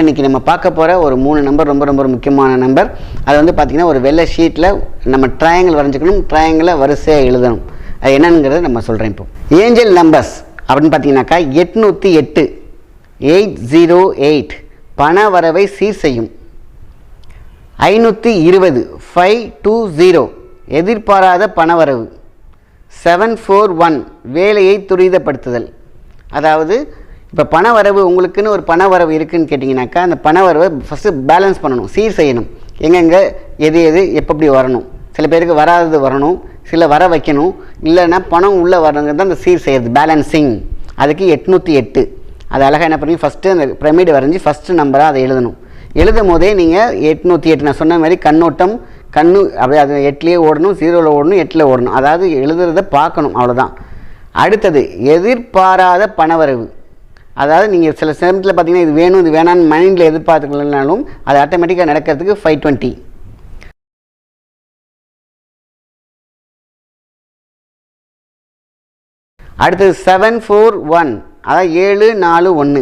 இன்றைக்கி நம்ம பார்க்க போகிற ஒரு மூணு நம்பர் ரொம்ப ரொம்ப முக்கியமான நம்பர் அது வந்து பார்த்திங்கன்னா ஒரு வெள்ளை ஷீட்டில் நம்ம ட்ரையாங்கிள் வரைஞ்சிக்கணும் ட்ரையாங்கிளை வரிசையாக எழுதணும். அது என்னங்கிறத நம்ம சொல்கிறேன் இப்போ. ஏஞ்சல் நம்பர்ஸ் அப்படின்னு பார்த்தீங்கன்னாக்கா எட்நூற்றி எட்டு எயிட் ஜீரோ எயிட் பண வரவை சீர் செய்யும். ஐநூற்றி இருபது ஃபைவ் டூ ஜீரோ எதிர்பாராத பணவரவு செவன் ஃபோர் ஒன் வேலையை துரிதப்படுத்துதல். அதாவது இப்போ பண வரவு உங்களுக்குன்னு ஒரு பண வரவு இருக்குதுன்னு கேட்டிங்கனாக்கா அந்த பண வரவை ஃபஸ்ட்டு பேலன்ஸ் பண்ணணும் சீர் செய்யணும். எங்கெங்கே எது எது எப்படி வரணும். சில பேருக்கு வராதது வரணும் சில வர வைக்கணும். இல்லைன்னா பணம் உள்ளே வரணுங்கிறது தான் அந்த சீர் செய்கிறது பேலன்சிங் அதுக்கு எட்நூற்றி எட்டு. அது அழகாக என்ன பண்ணி ஃபஸ்ட்டு அந்த பிரமிடு வரைஞ்சி ஃபஸ்ட்டு நம்பராக அதை எழுதணும். எழுதும் போதே நீங்கள் எட்நூற்றி எட்டு நான் சொன்ன மாதிரி கண்ணோட்டம் கண்ணு அப்படியே அது எட்டுலேயே ஓடணும் ஜீரோவில் ஓடணும் எட்டில் ஓடணும். அதாவது எழுதுறத பார்க்கணும் அவ்வளோதான் அடுத்தது எதிர்பாராத பணவரவு. அதாவது நீங்கள் சில சமயத்தில் பார்த்தீங்கன்னா இது வேணும் இது வேணான்னு மைண்டில் எதிர்பார்த்துக்கலனாலும் அது ஆட்டோமேட்டிக்காக நடக்கிறதுக்கு ஃபைவ் டுவெண்ட்டி அடுத்தது செவன் ஃபோர் ஒன் அதாவது ஏழு நாலு ஒன்று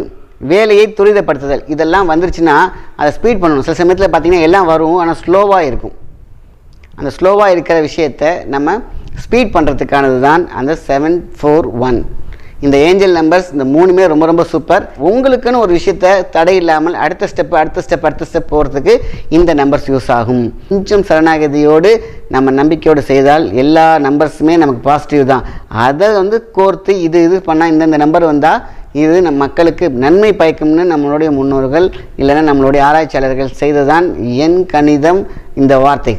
வேலையை துரிதப்படுத்துதல். இதெல்லாம் வந்துருச்சுன்னா அதை ஸ்பீட் பண்ணணும். சில சமயத்தில் பார்த்தீங்கன்னா எல்லாம் வரும் ஆனால் ஸ்லோவாக இருக்கும். அந்த ஸ்லோவாக இருக்கிற விஷயத்தை நம்ம ஸ்பீட் பண்ணுறதுக்கானது தான் அந்த செவன் ஃபோர் ஒன் இந்த ஏஞ்சல் நம்பர்ஸ் இந்த மூணுமே ரொம்ப ரொம்ப சூப்பர் உங்களுக்குன்னு ஒரு விஷயத்த தடை இல்லாமல் அடுத்த ஸ்டெப் அடுத்த ஸ்டெப் அடுத்த ஸ்டெப் போகிறதுக்கு இந்த நம்பர்ஸ் யூஸ் ஆகும். கொஞ்சம் சரணாகதியோடு நம்ம நம்பிக்கையோடு செய்தால் எல்லா நம்பர்ஸுமே நமக்கு பாசிட்டிவ் தான். அதை வந்து கோர்த்து இது இது பண்ணால் இந்தந்த நம்பர் வந்தால் இது நம் மக்களுக்கு நன்மை பயக்கும்னு நம்மளுடைய முன்னோர்கள் இல்லைன்னா நம்மளுடைய ஆராய்ச்சியாளர்கள் செய்ததான் என் கணிதம் இந்த வார்த்தை.